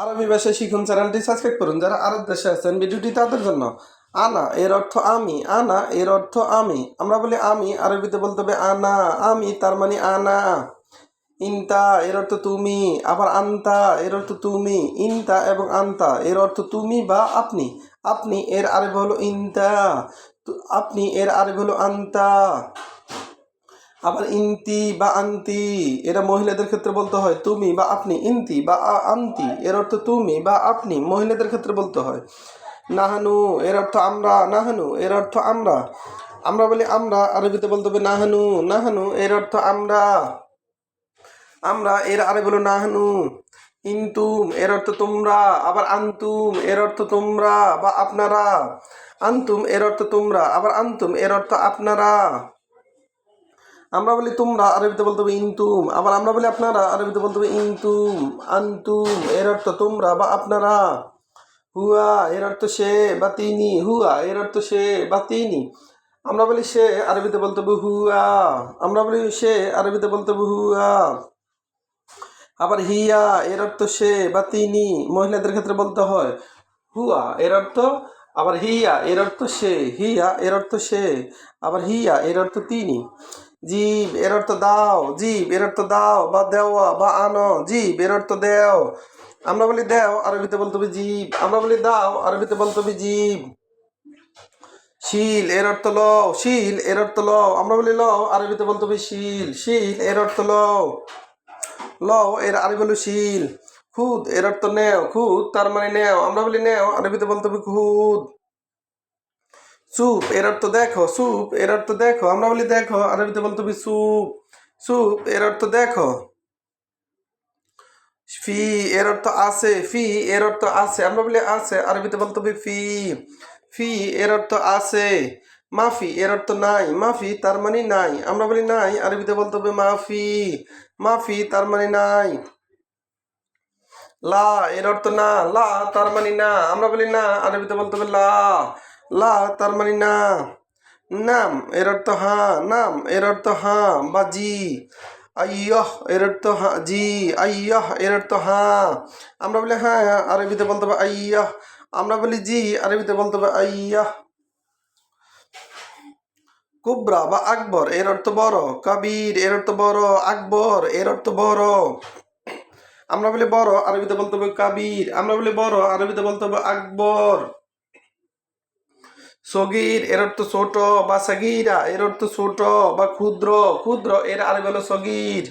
আরবি ভাষায় শিখুন চ্যানেলটি সাবস্ক্রাইব করুন। যারা আরব দেশে আছেন, ভিডিওটি তাদের জন্য। আনা, এর অর্থ আমি। আনা, এর অর্থ আমি। আমরা বলি আমি, আরবিতে বলতে হবে আনা। আমি, তার মানে আনা। ইনতা, এর অর্থ তুমি। আবার আন্তা, এর অর্থ তুমি। ইনতা এবং আন্তা, এর অর্থ তুমি বা আপনি। আপনি, এর আরবি হলো ইনতা। আপনি, এর আরবি হলো আন্তা। আবার ইন্তি বা আন্তি এরা মহিলাদের ক্ষেত্রে বলতে হয়। তুমি বা আপনি, ইন্তি বা আন্তি, এর অর্থ তুমি বা আপনি, মহিলাদের ক্ষেত্রে বলতে হয়। নাহানু, এর অর্থ আমরা, নাহানু, এর অর্থ আমরা। আমরা বলি আমরা, আরবিতে বলতে হবে নাহানু নাহানু, এর অর্থ আমরা। আমরা, এর আরে বলো নাহানু। ইন্তুম, এর অর্থ তোমরা। আবার আন্তুম, এর অর্থ তোমরা বা আপনারা। আন্তুম, এর অর্থ তোমরা। আবার আন্তুম, এর অর্থ আপনারা। আমরা বলি তোমরা আরবিতে বলতে হবে ইনতুম আবার আমরা বলি আপনারা আরবিতে বলতে হবে ইনতুম আন্তুম এর অর্থ তোমরা বা আপনারা। হুয়া, এর অর্থ সে বা তিনি। হুয়া, এর অর্থ সে বা তিনি। আমরা বলি সে আরবিতে বলতে হবে হুয়া। আমরা বলি সে আরবিতে বলতে হবে হুয়া। আবার হিয়া, এর অর্থ সে বা তিনি। মহিলাদের ক্ষেত্রে বলতে হয় হুয়া, এর অর্থ আবার হিয়া, এর অর্থ সে। হিয়া, এর অর্থ সে। আবার হিয়া, এর অর্থ তিনি। জীব এর অর্থ দাও জীব এর অর্থ দাও, বা দেওয়া বা আনো জীব এর অর্থ দেও। আমরা বলি দেও, আরবিতে বলতে জীব আমরা বলি দাও, আরবিতে বলতে হবে জীব শিল এর অর্থ লও, শিল এর অর্থ লও। আমরা বলি লও, আরবিতে বলতে হবে শিল শিল এর অর্থ লও। লও, এর আরবি হলো শিল। খুদ এর অর্থ নেও, খুদ, তার মানে নেও। আমরা বলি নেও, আরবিতে বলতে খুদ। সুপ এর অর্থ দেখো সুপ এর অর্থ দেখো। আমরা বলি, দেখো। আরবিতে বলতে হবে সুপ সুপ এর অর্থ দেখো। ফি এর অর্থ আছে। ফি এর অর্থ আছে। আমরা বলি, আছে। আরবিতে বলতে হবে ফি ফি এর অর্থ আছে। মাফি এর অর্থ নাই। মাফি, তার মানে নাই। আমরা বলি, নাই। আরবিতে বলতে হবে মাফি মাফি, তার মানে নাই। লা এর অর্থ না। লা, তার মানে না। আমরা বলি, না। আরবিতে বলতে হবে লা। লা, তার মানে না। নাম, এর অর্থ হ্যাঁ নাম, এর অর্থ হ্যাঁ বা জি। আইয়হ, এর অর্থ হ্যাঁ জি। আইয়হ, এর অর্থ হ্যাঁ আমরা বলি হ্যাঁ আরবিতে বলতে হবে আইয়হ। আমরা বলি জি, আরবিতে বলতে হবে আইয়হ। কুবরা বা আকবর, এর অর্থ বড়। কবির, এর অর্থ বড়। আকবর, এর অর্থ বড়। আমরা বলি বড়, আরবিতে বলতে হবে কাবির। আমরা বলি বড়, আরবিতে বলতে হবে আকবর। সগির এর অর্থ ছোট বা সাগিরা এর অর্থ ছোট বা ক্ষুদ্র ক্ষুদ্র, এর আরবি হলো সগির।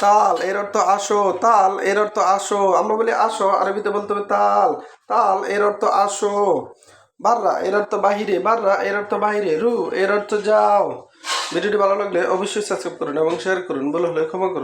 তাল এর অর্থ আসো, তাল এর অর্থ আসো। আমরা বলি আসো, আরবিতে বলতে হবে তাল। তাল এর অর্থ আসো। বাররা এর অর্থ বাহিরে। বাররা এর অর্থ বাহিরে। রু এর অর্থ যাও। ভিডিওটি ভালো লাগলে অবশ্যই সাবস্ক্রাইব করুন এবং শেয়ার করুন। বলে হলে ক্ষমা করুন।